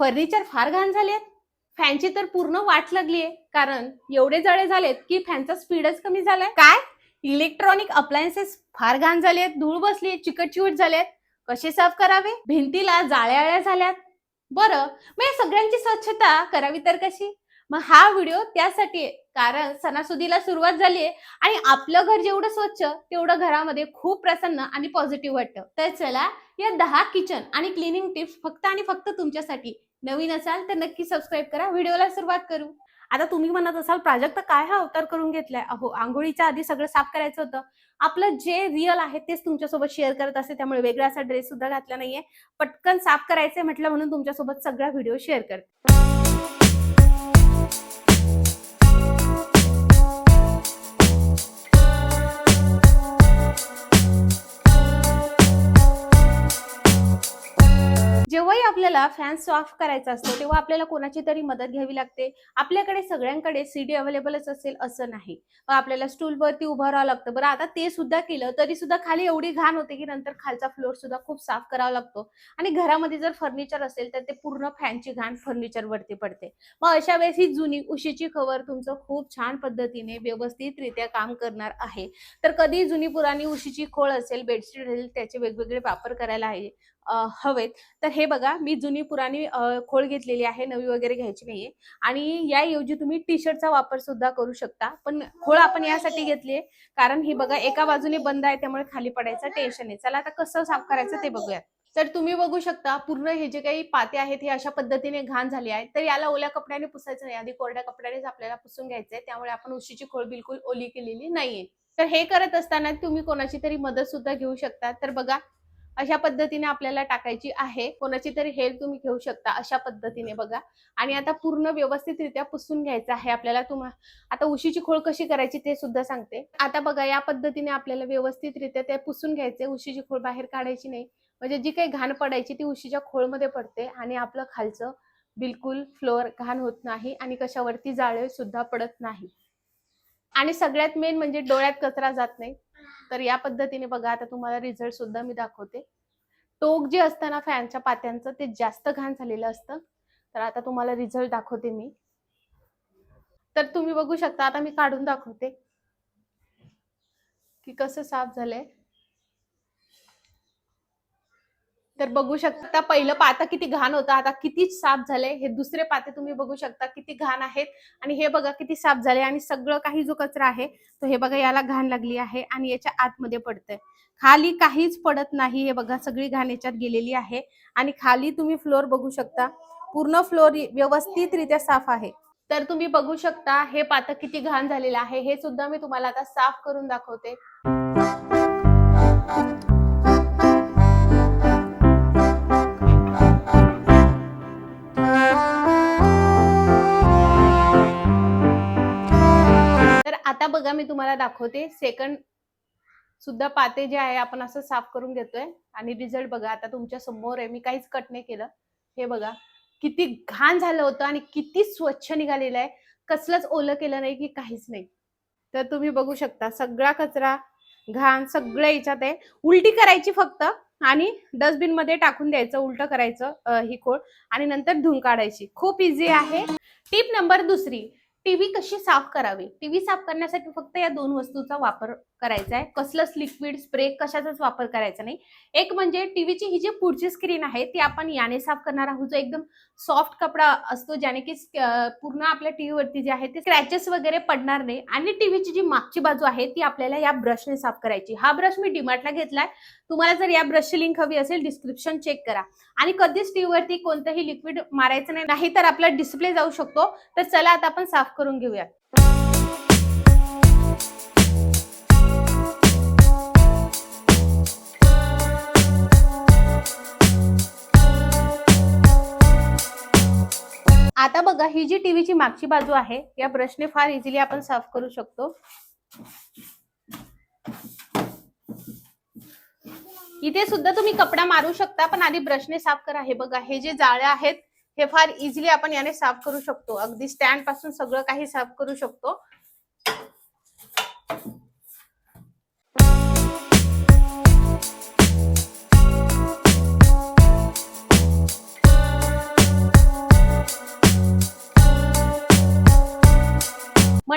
Furniture फार घाण झालेत. फॅनची तर पूर्ण वाट लागलीये. कारण एवढे जळे झालेत की फॅनचा स्पीडच कमी झालाय. काय? इलेक्ट्रॉनिक अप्लायन्सेस फार घाण झालेत. धूळ बसली चिकटचिवट झालेत. कसे साफ करावे? भिंतीला जाळ्याळ्या झाल्यात. बरं मग सगळ्यांची स्वच्छता करावी तर कशी? मग हा व्हिडिओ त्यासाठी आहे. कारण सणासुदीला सुरुवात झाली आहे आणि आपलं घर जेवढं स्वच्छ तेवढं घरामध्ये खूप प्रसन्न आणि पॉझिटिव्ह वाटतं. तर चला या दहा किचन आणि क्लिनिंग टिप्स फक्त आणि फक्त तुमच्यासाठी नवीन असाल तर नक्की सबस्क्राईब करा. व्हिडिओला सुरुवात करू. आता तुम्ही म्हणत असाल प्राजक्त काय हा अवतार करून घेतलाय? अहो आंघोळीच्या आधी सगळं साफ करायचं होतं. आपलं जे रिअल आहे तेच तुमच्यासोबत शेअर करत असते त्यामुळे वेगळा असा ड्रेस सुद्धा घातला नाहीये. पटकन साफ करायचंय म्हटलं म्हणून तुमच्यासोबत सगळा व्हिडिओ शेअर करते. जेव्हाही आपल्याला फॅन साफ करायचा असतो तेव्हा आपल्याला कोणाची तरी मदत घ्यावी लागते. आपल्याकडे सगळ्यांकडे सीडी अवेलेबलच असेल असं नाही. मग आपल्याला स्टूलवरती उभं राहावं लागतं. बरं आता ते सुद्धा केलं तरी सुद्धा खाली एवढी घाण होते की नंतर खालचा फ्लोअर सुद्धा खूप साफ करावा लागतो. आणि घरामध्ये जर फर्निचर असेल तर ते पूर्ण फॅनची घाण फर्निचर वरती पडते. मग अशा वेळेस ही जुनी उशीची कवर तुमचं खूप छान पद्धतीने व्यवस्थितरित्या काम करणार आहे. तर कधी जुनी पुराणी उशीची खोळ असेल बेडशीट असेल त्याचे वेगवेगळे वापर करायला आहे. हवेत. तर हे बघा मी जुनी पुराणी खोळ घेतलेली आहे नवी वगैरे घ्यायची नाहीये. आणि याऐवजी तुम्ही टी शर्टचा वापर सुद्धा करू शकता. पण खोळ आपण यासाठी घेतलीये कारण ही बघा एका बाजूने बंद आहे त्यामुळे खाली पडायचं टेन्शन आहे चला आता कसं साफ करायचं ते बघूया तर तुम्ही बघू शकता पूर्ण हे जे काही पाते आहेत हे अशा पद्धतीने घाण झाले आहेत. तर याला ओल्या कपड्याने पुसायचं नाही. आधी कोरड्या कपड्यानेच आपल्याला पुसून घ्यायचंय. त्यामुळे आपण उशीची खोळ बिलकुल ओली केलेली नाहीये. तर हे करत असताना तुम्ही कोणाची तरी मदत सुद्धा घेऊ शकता. तर बघा अशा पद्धतीने आपल्याला टाकायची आहे. कोणाची तरी हेल्प तुम्ही घेऊ शकता अशा पद्धतीने बघा. आणि आता पूर्ण व्यवस्थितरित्या पुसून घ्यायचं आहे आपल्याला. तुम्हा आता उशीची खोळ कशी करायची ते सुद्धा सांगते. आता बघा या पद्धतीने आपल्याला व्यवस्थितरित्या ते पुसून घ्यायचे उशीची खोळ बाहेर काढायची नाही. म्हणजे जी काही घाण पडायची ती उशीच्या खोळमध्ये पडते आणि आपलं खालचं बिलकुल फ्लोअर घाण होत नाही आणि कशावरती जाळे सुद्धा पडत नाही. आणि सगळ्यात मेन म्हणजे डोळ्यात कचरा जात नाही. तर या पद्धतीने बघा आता तुम्हाला रिझल्ट सुद्धा मी दाखवते. टोक जे असतं ना फॅनच्या पात्यांचं ते जास्त घाण झालेलं असतं. तर आता तुम्हाला रिझल्ट दाखवते मी. तर तुम्ही बघू शकता आता मी काढून दाखवते. की कसं साफ झालंय. तर बघू शकता पहिलं पातं किती घाण होतं आता किती साफ झालंय हे दुसरे पाते तुम्ही बघू शकता किती घाण आहेत. आणि हे बघा किती साफ झाले आणि सगळं काही जो कचरा आहे तो हे बघा याला घाण लागली आहे आणि याच्या आतमध्ये पडतंय. खाली काहीच पडत नाही हे बघा सगळी घाण याच्यात गेलेली आहे. आणि खाली तुम्ही फ्लोअर बघू शकता. पूर्ण फ्लोअर व्यवस्थितरित्या साफ आहे. तर तुम्ही बघू शकता हे पातं किती घाण झालेलं आहे. हे सुद्धा मी तुम्हाला आता साफ करून दाखवते. आता बघा मी तुम्हाला दाखवते. सेकंड सुद्धा पाते जे आहे आपण असं साफ करून घेतोय. आणि रिझल्ट बघा आता तुमच्यासमोर आहे. मी काहीच कट नाही केलं. हे बघा किती घाण झालं होतं आणि किती स्वच्छ निघालेलं आहे. कसलंच ओलं केलं नाही की काहीच नाही. तर तुम्ही बघू शकता सगळा कचरा घाण सगळं याच्यात आहे. उलटी करायची फक्त आणि डस्टबिनमध्ये टाकून द्यायचं उलट करायचं ही खोड आणि नंतर धुवून काढायची. खूप इझी आहे. टिप नंबर दुसरी. टीव्ही कशी साफ करावी? टीव्ही साफ करण्यासाठी फक्त या दोन वस्तूचा वापर करायचा आहे. कसलंच लिक्विड स्प्रे कशाचाच वापर करायचा नाही. एक म्हणजे टीव्हीची ही जी पुढची स्क्रीन आहे ती आपण याने साफ करणार आहोत. जो एकदम सॉफ्ट कपडा असतो ज्याने की पूर्ण आपल्या टीव्हीवरती जे आहे ते स्क्रॅचेस वगैरे पडणार नाही. आणि टीव्हीची जी मागची बाजू आहे ती आपल्याला या ब्रशने साफ करायची. हा ब्रश मी डिमार्टला घेतलाय. तुम्हाला जर या ब्रशची लिंक हवी असेल डिस्क्रिप्शन चेक करा. आणि कधीच टीव्हीवरती कोणतंही लिक्विड मारायचं नाही. नाही तर आपला डिस्प्ले जाऊ शकतो. तर चला आता आपण साफ करून घेऊया आता बघा ही जी टीव्हीची मागची बाजू आहे या ब्रशने फार इझिली आपण साफ करू शकतो. इथे सुद्धा तुम्ही कपडा मारू शकता पण आधी ब्रशने साफ करा. हे बघा हे जे जाळे आहेत हे फार इझिली आपण याने साफ करू शकतो. अगदी स्टँडपासून सगळं काही साफ करू शकतो.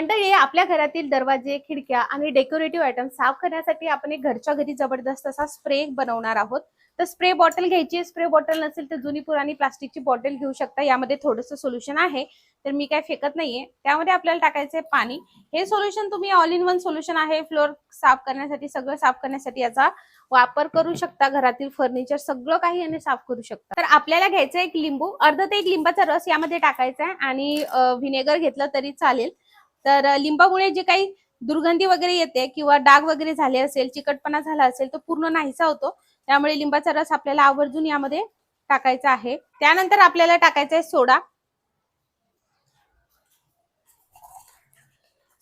मंडळी आपल्या घरातील दरवाजे खिडक्या आणि डेकोरेटिव्ह आयटम साफ करण्यासाठी आपण एक घरच्या घरी जबरदस्त असा स्प्रे बनवणार आहोत. तर स्प्रे बॉटल घ्यायची स्प्रे बॉटल नसेल तर जुनी पुराणी प्लास्टिकची बॉटल घेऊ शकता. यामध्ये थोडंसं सोल्युशन आहे. तर मी काय फेकत नाहीये. त्यामध्ये आपल्याला टाकायचं आहे पाणी. हे सोल्युशन तुम्ही ऑल इन वन सोल्युशन आहे. फ्लोअर साफ करण्यासाठी सगळं साफ करण्यासाठी याचा वापर करू शकता. घरातील फर्निचर सगळं काही याने साफ करू शकता. तर आपल्याला घ्यायचं एक लिंबू. अर्ध ते एक लिंबाचा रस यामध्ये टाकायचा आहे आणि व्हिनेगर घेतलं तरी चालेल. तर लिंबामुळे जे काही दुर्गंधी वगैरे येते किंवा डाग वगैरे झाले असेल चिकटपणा झाला असेल तो पूर्ण नाहीसा होतो. त्यामुळे लिंबाचा रस आपल्याला आवर्जून यामध्ये टाकायचा आहे. त्यानंतर आपल्याला टाकायचा आहे सोडा.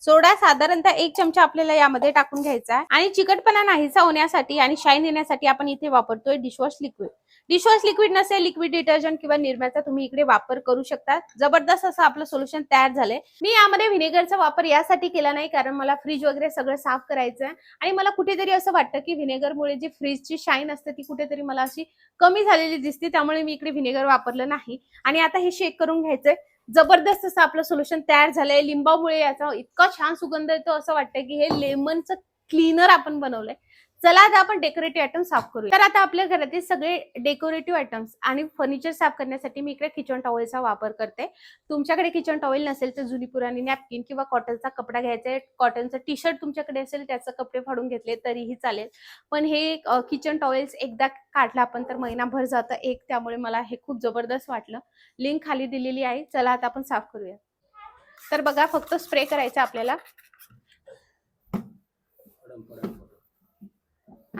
सोडा साधारणतः एक चमचा आपल्याला यामध्ये टाकून घ्यायचा आहे. आणि चिकटपणा नाहीसा होण्यासाठी आणि शाईन येण्यासाठी आपण इथे वापरतोय डिशवॉश लिक्विड डिशवॉश लिक्विड नसेल लिक्विड डिटर्जंट किंवा निर्म्याचा तुम्ही इकडे वापर करू शकता. जबरदस्त असं आपलं सोल्युशन तयार झालंय. मी यामध्ये व्हिनेगरचा वापर यासाठी केला नाही कारण मला फ्रीज वगैरे सगळं साफ करायचं आहे आणि मला कुठेतरी असं वाटतं की व्हिनेगरमुळे जी फ्रीजची शाईन असते ती कुठेतरी मला अशी कमी झालेली दिसते. त्यामुळे मी इकडे व्हिनेगर वापरलं नाही. आणि आता हे शेक करून घ्यायचंय. जबरदस्त असं आपलं सोल्युशन तयार झालंय. लिंबामुळे याचा इतका छान सुगंध येतो असं वाटतं की हे लेमनचं क्लीनर आपण बनवलंय. चला आता आपण डेकोरेटिव्ह आयटम साफ करूया. तर आता आपल्या घरातील सगळे डेकोरेटिव्ह आयटम्स आणि फर्निचर साफ करण्यासाठी मी इकडे किचन टॉवेलचा वापर करते. तुमच्याकडे किचन टॉवेल नसेल तर जुनी पुराणी नॅपकिन किंवा कॉटनचा कपडा घ्यायचा आहे. कॉटनचं टी शर्ट तुमच्याकडे असेल त्याचं कपडे फाडून घेतले तरीही चालेल. पण हे किचन टॉवेल्स एकदा काढला आपण तर महिनाभर जातं एक त्यामुळे मला हे खूप जबरदस्त वाटलं. लिंक खाली दिलेली आहे. चला आता आपण साफ करूया. तर बघा फक्त स्प्रे करायचा आपल्याला.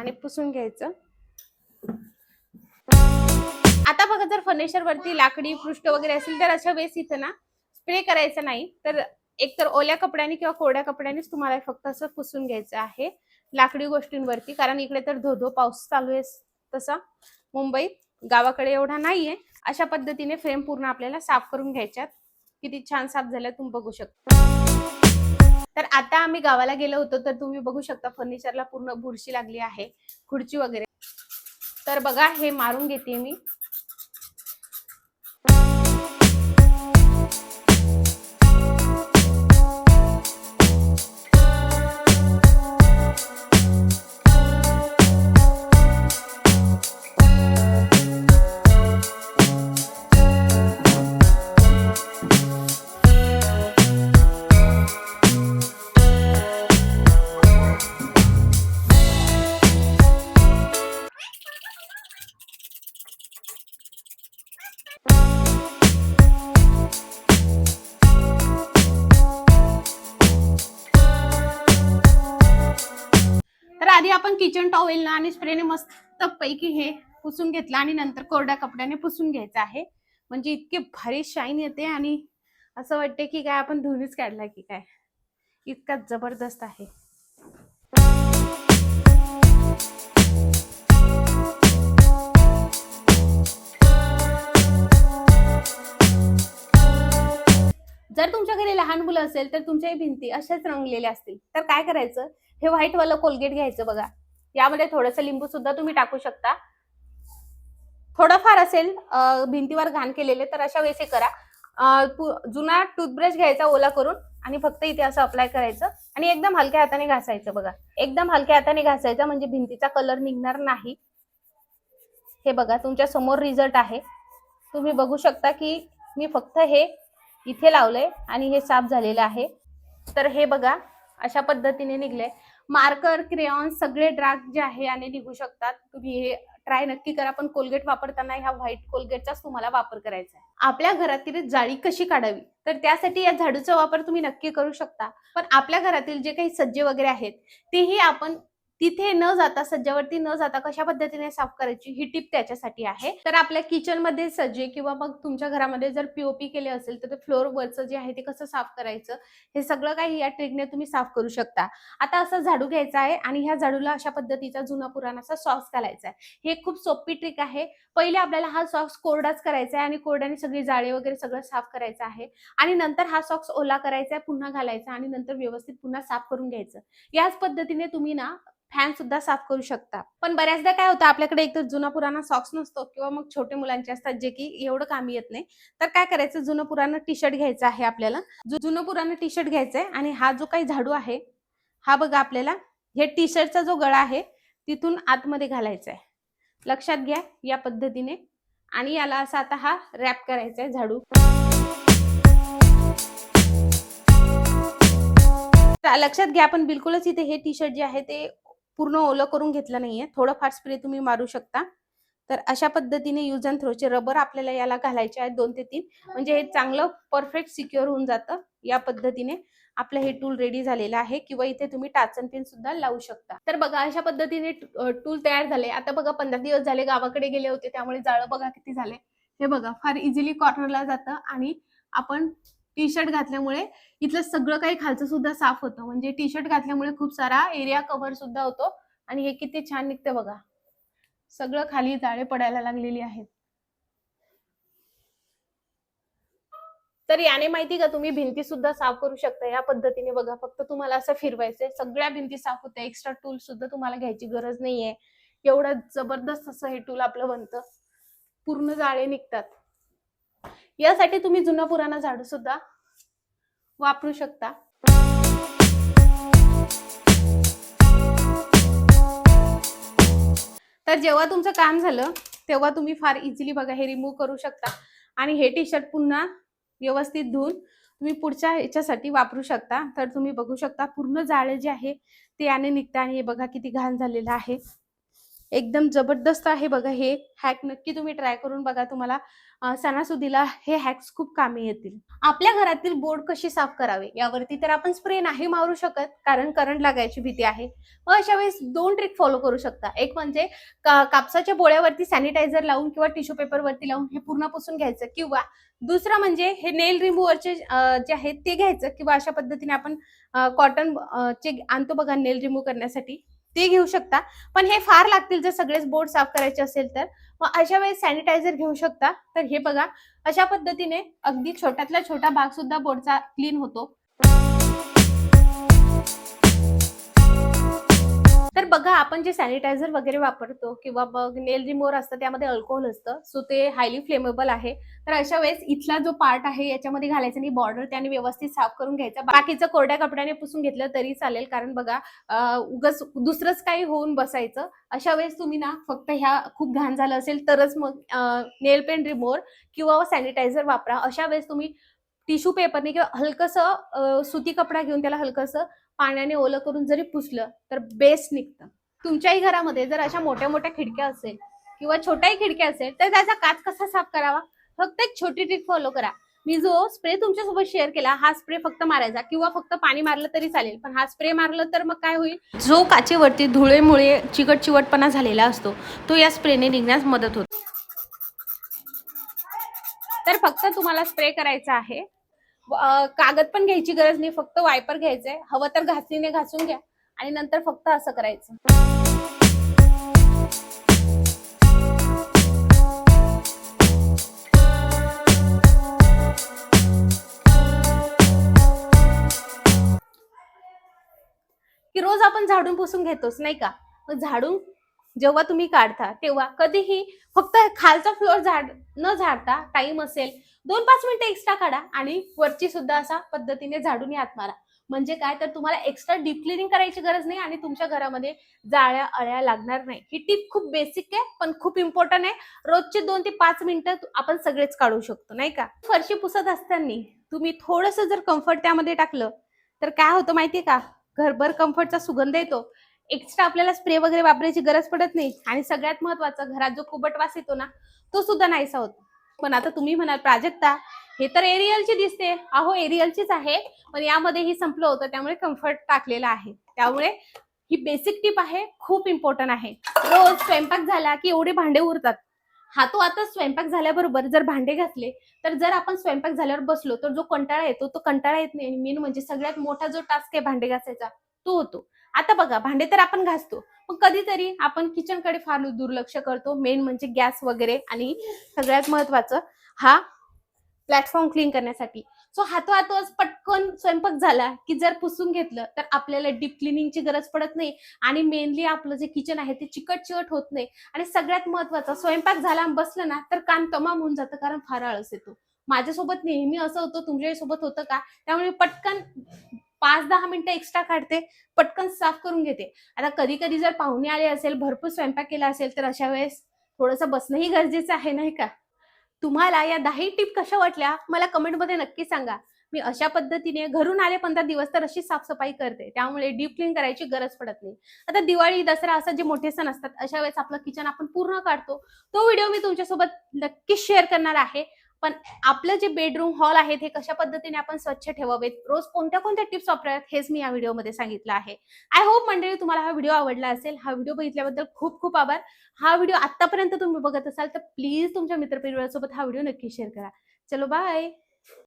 आणि पुसून घ्यायचं. आता बघा जर फर्निचर वरती लाकडी पृष्ठ वगैरे असेल तर अशा वेळेस इथं ना स्प्रे करायचं नाही. तर एकतर ओल्या कपड्याने किंवा कोरड्या कपड्यानेच तुम्हाला फक्त असं पुसून घ्यायचं आहे लाकडी गोष्टींवरती. कारण इकडे तर धोधो पाऊस चालू आहे तसा. मुंबईत गावाकडे एवढा नाहीये. अशा पद्धतीने फ्रेम पूर्ण आपल्याला साफ करून घ्यायच्यात. किती छान साफ झाल्या तुम्ही बघू शकता. तर आता आम्ही गावाला गेलो होतो तर तुम्ही बघू शकता फर्निचरला पूर्ण बुरशी लागली आहे खुर्ची वगैरे. तर बघा हे मारून घेते मी. किचन टॉवेलनं आणि स्प्रेने मस्त पैकी हे पुसून घेतलं आणि नंतर कोरड्या कपड्याने पुसून घ्यायचं आहे. म्हणजे इतके भारी शाईन येते आणि असं वाटते की काय आपण धुणीच काढलाय की काय? इतका जबरदस्त आहे. जर तुमच्या घरी लहान मुलं असेल तर तुमच्याही भिंती अशाच रंगलेल्या असतील. तर काय करायचं? हे व्हाईट वालं कोलगेट घ्यायचं बघा. यामध्ये थोडंसं लिंबू सुद्धा तुम्ही टाकू शकता. थोडंफार असेल भिंतीवर घाण केलेले तर अशा वेळेस हे करा. जुना टूथब्रश घ्यायचा ओला करून आणि फक्त इथे असं अप्लाय करायचं आणि एकदम हलक्या हाताने घासायचं बघा. एकदम हलक्या हाताने घासायचं म्हणजे भिंतीचा कलर निघणार नाही. हे बघा तुमच्यासमोर रिझल्ट आहे. तुम्ही बघू शकता की मी फक्त हे इथे लावलंय आणि हे साफ झालेलं आहे. तर हे बघा अशा पद्धतीने निघले मार्कर क्रेऑन सगळे ड्राग जे आहे आणि निघू शकतात. तुम्ही हे ट्राय नक्की करा पण कोलगेट वापरताना ह्या व्हाईट कोलगेटचाच तुम्हाला वापर करायचा आहे. आपल्या घरातील जाळी कशी काढावी? तर त्यासाठी या झाडूचा वापर तुम्ही नक्की करू शकता. पण आपल्या घरातील जे काही सज्जे वगैरे आहेत तेही आपण तिथे न जाता सज्जावरती न जाता कशा पद्धतीने साफ करायची ही टिप त्याच्यासाठी आहे. तर आपल्या किचनमध्ये सज्जे किंवा मग तुमच्या घरामध्ये जर पीओपी केले असेल तर ते फ्लोअर वरचं जे आहे ते कसं साफ करायचं हे सगळं काही या ट्रिकने तुम्ही साफ करू शकता. आता असं झाडू घ्यायचा आहे आणि ह्या झाडूला अशा पद्धतीचा जुना पुराणाचा सॉक्स घालायचा आहे. हे खूप सोपी ट्रिक आहे. पहिले आपल्याला हा सॉक्स कोरडाच करायचा आहे आणि कोरड्याने सगळी जाळे वगैरे सगळं साफ करायचं आहे. आणि नंतर हा सॉक्स ओला करायचा आहे पुन्हा घालायचा आणि नंतर व्यवस्थित पुन्हा साफ करून घ्यायचं. याच पद्धतीने तुम्ही ना फॅन सुद्धा साफ करू शकता. पण बऱ्याचदा काय होतं आपल्याकडे एक तर जुना पुराणा सॉक्स नसतो किंवा मग छोटे मुलांचे असतात जे की एवढं कामी येत नाही. तर काय करायचं जुनं पुराणं टी शर्ट घ्यायचं आहे आपल्याला. जुनं पुराणं टी शर्ट घ्यायचं आहे आणि हा जो काही झाडू आहे हा बघा आपल्याला हे टी शर्टचा जो गळा आहे तिथून आतमध्ये घालायचा आहे लक्षात घ्या या पद्धतीने. आणि याला असा आता हा रॅप करायचा आहे झाडू लक्षात घ्या आपण बिलकुलच इथे हे टी शर्ट जे आहे ते पूर्ण ओलं करून घेतलं नाहीये. थोडंफार स्प्रे तुम्ही मारू शकता. तर अशा पद्धतीने युज अँड थ्रोचे रबर आपल्याला याला घालायचे आहेत दोन ते तीन. म्हणजे हे चांगलं परफेक्ट सिक्युअर होऊन जातं. या पद्धतीने आपलं हे टूल रेडी झालेलं आहे किंवा इथे तुम्ही टाचन पिन सुद्धा लावू शकता. तर बघा अशा पद्धतीने टूल तयार झाले. आता बघा पंधरा दिवस झाले गावाकडे गेले होते. त्यामुळे जाळं बघा किती झाले. हे बघा फार इझिली कॉर्नरला जातं आणि आपण टी शर्ट घातल्यामुळे इथलं सगळं काही खालचं सुद्धा साफ होतं. म्हणजे टी शर्ट घातल्यामुळे खूप सारा एरिया कव्हर सुद्धा होतो. आणि हे किती छान निघतं बघा. सगळं खाली जाळे पडायला लागलेली आहेत. तर याने माहिती का तुम्ही भिंती सुद्धा साफ करू शकता. या पद्धतीने बघा फक्त तुम्हाला असं फिरवायचंय. सगळ्या भिंती साफ होत्या. एक्स्ट्रा टूल सुद्धा तुम्हाला घ्यायची गरज नाहीये. एवढं जबरदस्त असं हे टूल आपलं बनतं. पूर्ण जाळे निघतात. यासाठी तुम्ही जुना पुराणा झाडू सुद्धा वापरू शकता. तर जेव्हा तुमचं काम झालं तेव्हा तुम्ही फार इझिली बघा हे रिमूव्ह करू शकता. आणि हे टी शर्ट पुन्हा व्यवस्थित धुवून तुम्ही पुढच्या ह्याच्यासाठी वापरू शकता. तर तुम्ही बघू शकता पूर्ण जाळे जे आहे ते याने निघतं आणि हे बघा किती घाण झालेलं आहे. एकदम जबरदस्त आहे बघा हे हॅक नक्की तुम्ही ट्राय करून बघा तुम्हाला. सणासुदीला हे हॅक्स खूप कामी येतील. आपल्या घरातील बोर्ड कशी साफ करावे? यावरती तर आपण स्प्रे नाही मारू शकत कारण करंट लागायची भीती आहे. मग अशा वेळेस दोन ट्रिक फॉलो करू शकता. एक म्हणजे का- कापसाच्या बोळ्यावरती सॅनिटायझर लावून किंवा टिश्यू पेपर वरती लावून हे पूर्ण पुसून घ्यायचं. किंवा दुसरं म्हणजे हे नेल रिमूव्हरचे जे आहेत ते घ्यायचं. किंवा अशा पद्धतीने आपण कॉटन चे आणतो बघा नेल रिमूव्ह करण्यासाठी. ते घेऊ शकता. पण हे फार लागतील जर सगळेच बोर्ड साफ करायचे असेल तर. मग अशा वेळेस सॅनिटायझर घेऊ शकता. तर हे बघा अशा पद्धतीने अगदी छोट्यातला छोटा भाग सुद्धा बोर्डचा क्लीन होतो. बघा आपण जे सॅनिटायझर वगैरे वापरतो किंवा मग नेल रिमोर असतं त्यामध्ये अल्कोहोल असतं. सो ते हायली फ्लेमेबल आहे. तर अशा वेळेस इथला जो पार्ट आहे याच्यामध्ये घालायचा आणि बॉर्डर त्याने व्यवस्थित साफ करून घ्यायचा. बाकीचं कोरड्या कपड्याने पुसून घेतलं तरी चालेल. कारण बघा उगस उगाच दुसरंच काही होऊन बसायचं. अशा वेळेस तुम्ही ना फक्त ह्या खूप घाण झालं असेल तरच मग नेल पेन रिमोर किंवा सॅनिटायझर वापरा. अशा वेळेस तुम्ही टिश्यू पेपरने किंवा हलकंसं सुती कपडा घेऊन त्याला हलकंसं पाण्याने ओलं करून जरी पुसलं तर बेस्ट निघतं. तुमच्याही घरामध्ये जर अशा मोठ्या मोठ्या खिडक्या असेल किंवा छोट्याही खिडक्या असेल तर त्याचा काच कसा साफ करावा? फक्त एक छोटी ट्रिक फॉलो करा. मी जो स्प्रे तुमच्यासोबत शेअर केला हा स्प्रे फक्त मारायचा किंवा फक्त पाणी मारलं तरी चालेल पण हा स्प्रे मारलं तर मग काय होईल? जो काचेवरती धुळेमुळे चिकट चिवटपणा झालेला असतो तो या स्प्रेने निघण्यास मदत होतो. तर फक्त तुम्हाला स्प्रे करायचा आहे. कागद पण घ्यायची गरज नाही फक्त वायपर घ्यायचंय. हवं तर घासणीने घासून घ्या आणि नंतर फक्त असं करायचं. की रोज आपण झाडून पुसून घेतोच नाही का? मग झाडून जेव्हा तुम्ही काढता तेव्हा कधीही फक्त खालचा फ्लोअर झाड न झाडता टाइम असेल दोन पाच मिनिटं एक्स्ट्रा काढा आणि वरची सुद्धा असा पद्धतीने झाडून यात मारा. म्हणजे काय? तर तुम्हाला एक्स्ट्रा डीप क्लिनिंग करायची गरज नाही आणि तुमच्या घरामध्ये जाळ्या अळ्या लागणार नाही. ही टीप खूप बेसिक आहे पण खूप इम्पॉर्टंट आहे. रोजचे दोन ते पाच मिनिटं आपण सगळेच काढू शकतो नाही का? फरशी पुसत असताना तुम्ही थोडस जर कम्फर्ट त्यामध्ये टाकलं तर काय होतं माहितीये का? घरभर कम्फर्टचा सुगंध येतो. एक्स्ट्रा आपल्याला स्प्रे वगैरे वापरायची गरज पडत नाही. आणि सगळ्यात महत्वाचं घरात जो कुबट वास येतो ना तो सुद्धा नाहीसा होतो. पण आता तुम्ही म्हणाल प्राजक्ता हे तर एरियलची दिसते. अहो एरियलचीच आहे पण यामध्ये ही संपलं होतं त्यामुळे कम्फर्ट टाकलेला आहे. त्यामुळे ही बेसिक टिप आहे खूप इम्पॉर्टंट आहे. रोज स्वयंपाक झाला की एवढे भांडे उरतात. हा तो आता स्वयंपाक झाल्याबरोबर जर भांडे घातले तर जर आपण स्वयंपाक झाल्यावर बसलो तर जो कंटाळा येतो तो कंटाळा येत नाही. मेन म्हणजे सगळ्यात मोठा जो टास्क आहे भांडे घासायचा तो होतो. आता बघा भांडे तर आपण घासतो. पण कधीतरी आपण किचनकडे फार दुर्लक्ष करतो. मेन म्हणजे गॅस वगैरे आणि सगळ्यात महत्वाचं हा प्लॅटफॉर्म क्लीन करण्यासाठी. सो हातोहातच पटकन स्वयंपाक झाला की जर पुसून घेतलं तर आपल्याला डीप क्लिनिंगची गरज पडत नाही. आणि मेनली आपलं जे किचन आहे ते चिकट चिकट होत नाही. आणि सगळ्यात महत्वाचं स्वयंपाक झाला आणि बसलं ना तर कान तमाम होऊन जातं कारण फार आळस येतो. माझ्यासोबत नेहमी असं होतं तुमच्यासोबत होतं का? त्यामुळे पटकन पाच दहा मिनिटं एक्स्ट्रा काढते पटकन साफ करून घेते. आता कधी कधी जर पाहुणे आले असेल भरपूर स्वयंपाक केला असेल तर अशा वेळेस थोडंसं बसणंही गरजेचं आहे नाही का? तुम्हाला या दाही टिप कशा वाटल्या मला कमेंटमध्ये नक्की सांगा. मी अशा पद्धतीने घरून आले पंधरा दिवस तर अशी साफसफाई करते. त्यामुळे डीप क्लीन करायची गरज पडत नाही. आता दिवाळी दसरा असं जे मोठे सण असतात अशा वेळेस आपलं किचन आपण पूर्ण काढतो. तो व्हिडिओ मी तुमच्यासोबत नक्कीच शेअर करणार आहे. पण आपलं जे बेडरूम हॉल आहे ते कशा पद्धतीने आपण स्वच्छ ठेवावेत? रोज कोणत्या कोणत्या टिप्स वापराव्यात? हेच मी या व्हिडिओमध्ये सांगितलं आहे. आय होप मंडळी तुम्हाला हा व्हिडिओ आवडला असेल. हा व्हिडिओ बघितल्याबद्दल खूप खूप आभार. हा व्हिडिओ आतापर्यंत तुम्ही बघत असाल तर प्लीज तुमच्या मित्रपरिवारासोबत हा व्हिडिओ नक्की शेअर करा. चलो बाय